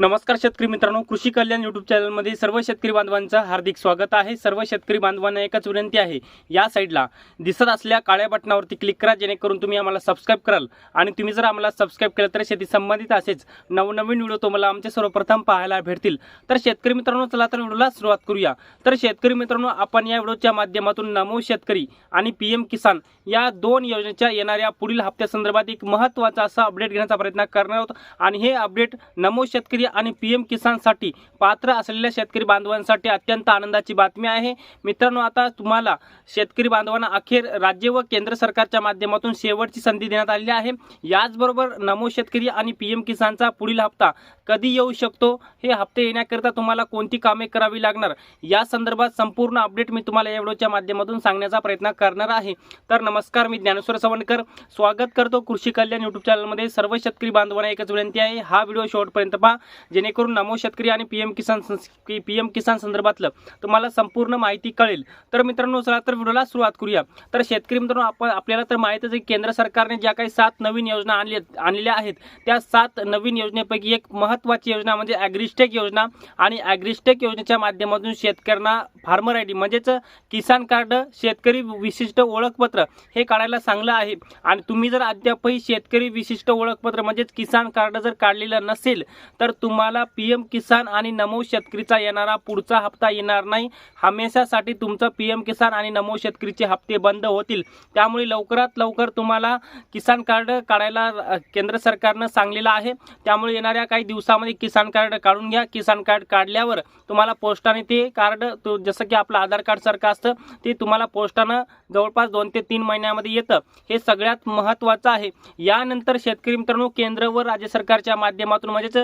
नमस्कार शेतकरी मित्रांनो कृषी कल्याण युट्यूब चॅनलमध्ये सर्व शेतकरी बांधवांचं हार्दिक स्वागत आहे. सर्व शेतकरी बांधवांना एकच विनंती आहे या साईडला दिसत असल्या काळ्या बटनावरती क्लिक करा जेणेकरून तुम्ही आम्हाला सबस्क्राईब कराल. आणि तुम्ही जर आम्हाला सबस्क्राईब केलं तर शेती संबंधित असेच नवनवीन व्हिडिओ तुम्हाला आमचे सर्वप्रथम पाहायला भेटतील. तर शेतकरी मित्रांनो चला तर व्हिडिओला सुरुवात करूया. तर शेतकरी मित्रांनो आपण या व्हिडिओच्या माध्यमातून नमो शेतकरी आणि पी एम किसान या दोन योजनेच्या येणाऱ्या पुढील हप्त्यासंदर्भात एक महत्त्वाचा असा अपडेट घेण्याचा प्रयत्न करणार आहोत. आणि हे अपडेट नमो शेतकरी आणि पी एम किसानसाठी पात्र असलेल्या शेतकरी बांधवांसाठी अत्यंत आनंदाची बातमी आहे. मित्रांनो आता तुम्हाला शेतकरी बांधवांना अखेर राज्य व केंद्र सरकारच्या माध्यमातून शेवटची संधी देण्यात आलेली आहे. याचबरोबर नमो शेतकरी आणि पी एम किसानचा पुढील हप्ता कधी येऊ शकतो? हे हप्ते येण्याकरिता तुम्हाला कोणती कामे करावी लागणार? या संदर्भात संपूर्ण अपडेट मी तुम्हाला या व्हिडिओच्या माध्यमातून सांगण्याचा प्रयत्न करणार आहे. तर नमस्कार मी ज्ञानेश्वर सवणकर स्वागत करतो कृषी कल्याण युट्यूब चॅनलमध्ये सर्व शेतकरी बांधवांना एकच विनंती आहे. हा व्हिडिओ शेवटपर्यंत पहा. जेणेकरून नमो शेतकरी आणि P M Kisan P M Kisan संदर्भातलं तुम्हाला संपूर्ण माहिती कळेल. तर मित्रांनो चला तर व्हिडिओला सुरुवात करूया. तर शेतकरी मित्रांनो आपण आपल्याला तर माहितीच आहे की केंद्र सरकारने ज्या काही सात नवीन योजना आणल्या आणलेल्या आहेत त्या सात नवीन योजनेपैकी एक महत्त्वाची योजना म्हणजे ॲग्रिस्टेक योजना आणि ॲग्रिस्टेक योजनेच्या माध्यमातून शेतकऱ्यांना फार्मर आय डी म्हणजेच किसान कार्ड शेतकरी विशिष्ट ओळखपत्र हे काढायला सांगलं आहे. आणि तुम्ही जर अद्यापही शेतकरी विशिष्ट ओळखपत्र म्हणजेच किसान कार्ड जर काढलेलं नसेल तर तुम्हाला पी एम किसान आणि नमो शेतकरीचा येणारा पुढचा हप्ता येणार नाही. हमेशासाठी तुमचं पी एम किसान आणि नमो शेतकरीचे हप्ते बंद होतील. त्यामुळे लवकरात लवकर तुम्हाला किसान कार्ड काढायला केंद्र सरकारनं सांगलेलं आहे. त्यामुळे येणाऱ्या काही दिवसामध्ये किसान कार्ड काढून घ्या. किसान कार्ड काढल्यावर तुम्हाला पोस्टाने ते कार्ड तो जसं की आपलं आधार कार्डसारखं असतं ते तुम्हाला पोस्टानं जवळपास दोन ते तीन महिन्यामध्ये येतं. हे सगळ्यात महत्त्वाचं आहे. यानंतर शेतकरी मित्रांनो केंद्र व राज्य सरकारच्या माध्यमातून म्हणजेच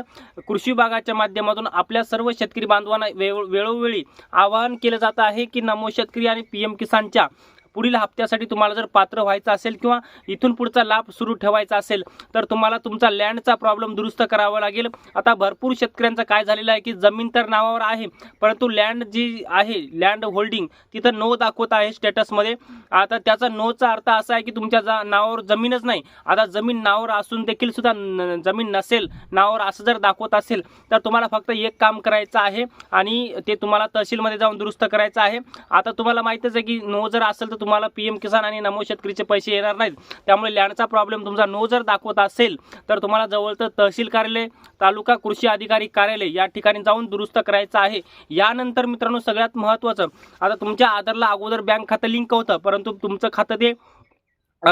कृषी विभागाच्या माध्यमातून आपल्या सर्व शेतकरी बांधवांना वेळोवेळी आवाहन केलं जात आहे की नमो शेतकरी आणि पी एम किसानच्या पुढील हप्त्यासाठी तुम्हाला जर पात्र व्हायचं असेल किंवा इथून पुढचा लाभ सुरू ठेवायचा असेल तर तुम्हाला तुमचा लँडचा प्रॉब्लेम दुरुस्त करावा लागेल. आता भरपूर शेतकऱ्यांचं काय झालेलं आहे की जमीन तर नावावर आहे परंतु लँड जी आहे लँड होल्डिंग तिथं नो दाखवत आहे स्टेटसमध्ये. आता त्याचा नोचा अर्थ असा आहे की तुमच्या जा नावावर जमीनच नाही. आता जमीन नावावर असून देखील सुद्धा न- जमीन नसेल नावावर असं जर दाखवत असेल तर तुम्हाला फक्त एक काम करायचं आहे आणि ते तुम्हाला तहसीलमध्ये जाऊन दुरुस्त करायचं आहे. आता तुम्हाला माहितीच आहे की नो जर असेल तर तुम्हाला पी एम किसान आणि नमो शेतकरीचे पैसे येणार नाहीत. त्यामुळे लँडचा प्रॉब्लेम तुमचा नो जर दाखवत असेल तर तुम्हाला जवळचं तहसील कार्यालय तालुका कृषी अधिकारी कार्यालय या ठिकाणी जाऊन दुरुस्त करायचं आहे. यानंतर मित्रांनो सगळ्यात महत्त्वाचं आता तुमच्या आधारला अगोदर बँक खातं लिंक होतं परंतु तुमचं खातं ते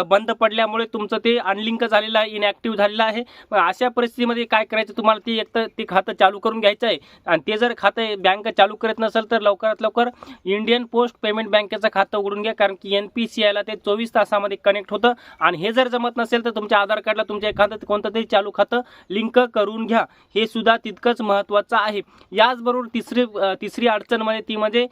बंद पडल्यामुळे तुमचं ते अनलिंक झालेलं आहे इनॲक्टिव्ह झालेलं आहे. मग अशा परिस्थितीमध्ये काय करायचं? तुम्हाला ते एक तर ते खातं चालू करून घ्यायचं आहे. आणि ते जर खातं बँक चालू करत नसेल तर लवकरात लवकर इंडियन पोस्ट पेमेंट बँकेचं खातं उघडून घ्या. कारण की एन पी सी आयला ते चोवीस तासामध्ये कनेक्ट होतं. आणि हे जर जमत नसेल तर तुमच्या आधार कार्डला तुमच्या एखादं कोणतं तरी चालू खातं लिंक करून घ्या. हे सुद्धा तितकंच महत्त्वाचं आहे. याचबरोबर तिसरी तिसरी अडचण म्हणजे ती म्हणजे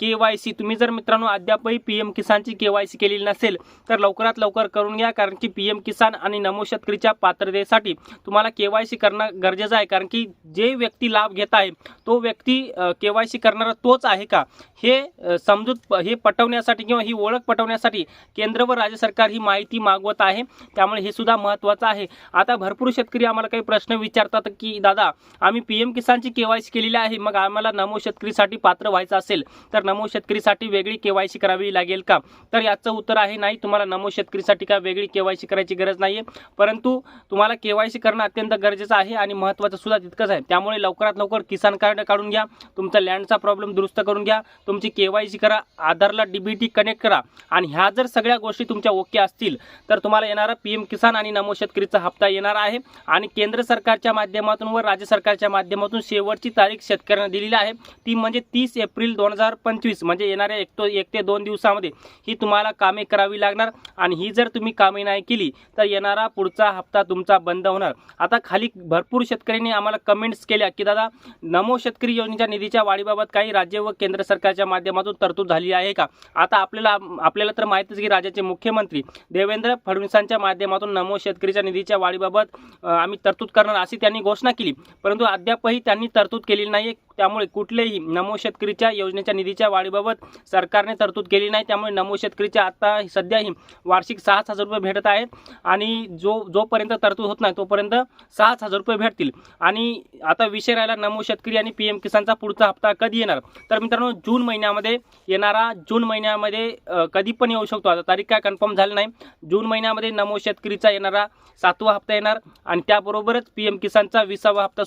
के वाय सी. तुम्ही जर मित्रांनो अद्यापही पी एम किसानची के वाय सी केलेली नसेल तर लवकर लवकरात लवकर करून घ्या कारण की पी एम किसान आणि नमो शेतकरीच्या पात्रतेसाठी तुम्हाला के वाय सी करणं गरजेचं आहे. कारण की जे व्यक्ती लाभ घेत आहे तो व्यक्ती के वाय सी करणारा तोच आहे का? हे समजूत हे पटवण्यासाठी किंवा ही ओळख पटवण्यासाठी केंद्र व राज्य सरकार ही माहिती मागवत आहे. त्यामुळे हे सुद्धा महत्त्वाचं आहे. आता भरपूर शेतकरी आम्हाला काही प्रश्न विचारतात की दादा आम्ही पी एम किसानची के वाय सी केलेली आहे मग आम्हाला नमो शेतकरीसाठी पात्र व्हायचं असेल तर नमो शेतकरीसाठी वेगळी के वाय सी करावी लागेल का? तर याचं उत्तर आहे नाही तुम्हाला नमो शेतकरीसाठी काय वेगळी के वाय सी करायची गरज नाही आहे परंतु तुम्हाला के वाय सी करणं अत्यंत गरजेचं आहे आणि महत्त्वाचं सुद्धा तितकंच आहे. त्यामुळे लवकरात लवकर किसान कार्ड काढून घ्या तुमचा लँडचा प्रॉब्लेम दुरुस्त करून घ्या तुमची के वाय सी करा आधारला डी बी टी कनेक्ट करा आणि ह्या जर सगळ्या गोष्टी तुमच्या ओके असतील तर तुम्हाला येणारा पी एम किसान आणि नमो शेतकरीचा हप्ता येणार आहे आणि केंद्र सरकारच्या माध्यमातून व राज्य सरकारच्या माध्यमातून शेवटची तारीख शेतकऱ्यांना दिलेली आहे. ती म्हणजे तीस एप्रिल दोन हजार पंचवीस म्हणजे येणाऱ्या एक तो एक ते दोन दिवसामध्ये ही तुम्हाला कामे करावी लागणार. आणि ही जर तुम्ही कामे नाही केली तर येणारा पुढचा हप्ता तुमचा बंद होणार. आता खाली भरपूर शेतकऱ्यांनी आम्हाला कमेंट्स केल्या की दादा नमो शेतकरी योजनेच्या निधीच्या वाढीबाबत काही राज्य व केंद्र सरकारच्या माध्यमातून तरतूद झाली आहे का? आता आपल्याला आपल्याला तर माहितीच की राज्याचे मुख्यमंत्री देवेंद्र फडणवीसांच्या माध्यमातून नमो शेतकरीच्या निधीच्या वाढीबाबत आम्ही तरतूद करणार अशी त्यांनी घोषणा केली. परंतु अद्यापही त्यांनी तरतूद केलेली नाही त्यामुळे कुठलेही नमो शेतकरीच्या योजनेच्या निधीच्या वाढीबाबत सरकारने तरतूद केली नाही. त्यामुळे नमो शेतकरीच्या आता सध्याही वार्षिक सहाच हजार रुपये भेटत आहेत. आणि जो जोपर्यंत तरतूद होत नाही तोपर्यंत सहाच हजार रुपये भेटतील. आणि आता विषय राहिला नमो शेतकरी आणि पी एम किसानचा पुढचा हप्ता कधी येणार? तर मित्रांनो जून महिन्यामध्ये येणारा जून महिन्यामध्ये कधी पण येऊ शकतो. आता तारीख काय कन्फर्म झाली नाही. जून महिन्यामध्ये नमो शेतकरीचा येणारा सातवा हप्ता येणार आणि त्याबरोबरच पी एम किसानचा विसावा हप्ता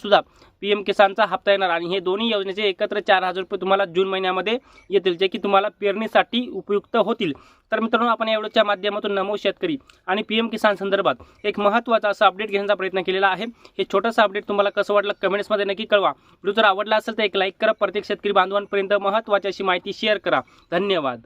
पी एम किसानचा हप्ता येणार आणि हे दोन्ही योजनेचे एकत्र चार हजार रुपये तुम्हाला जून महिन्यामध्ये येतील जे की तुम्हाला पेरणीसाठी उपयुक्त होतील. तर मित्रांनो आपण या व्हिडिओच्या माध्यमातून नमो शेतकरी आणि पी एम किसान संदर्भात एक महत्त्वाचा असं अपडेट घेण्याचा प्रयत्न केलेला आहे. हे छोटंसं अपडेट तुम्हाला कसं वाटलं कमेंट्समध्ये नक्की कळवा. व्हिडिओ जर आवडला असेल तर एक लाईक करा. प्रत्येक शेतकरी बांधवांपर्यंत महत्त्वाची अशी माहिती शेअर करा. धन्यवाद.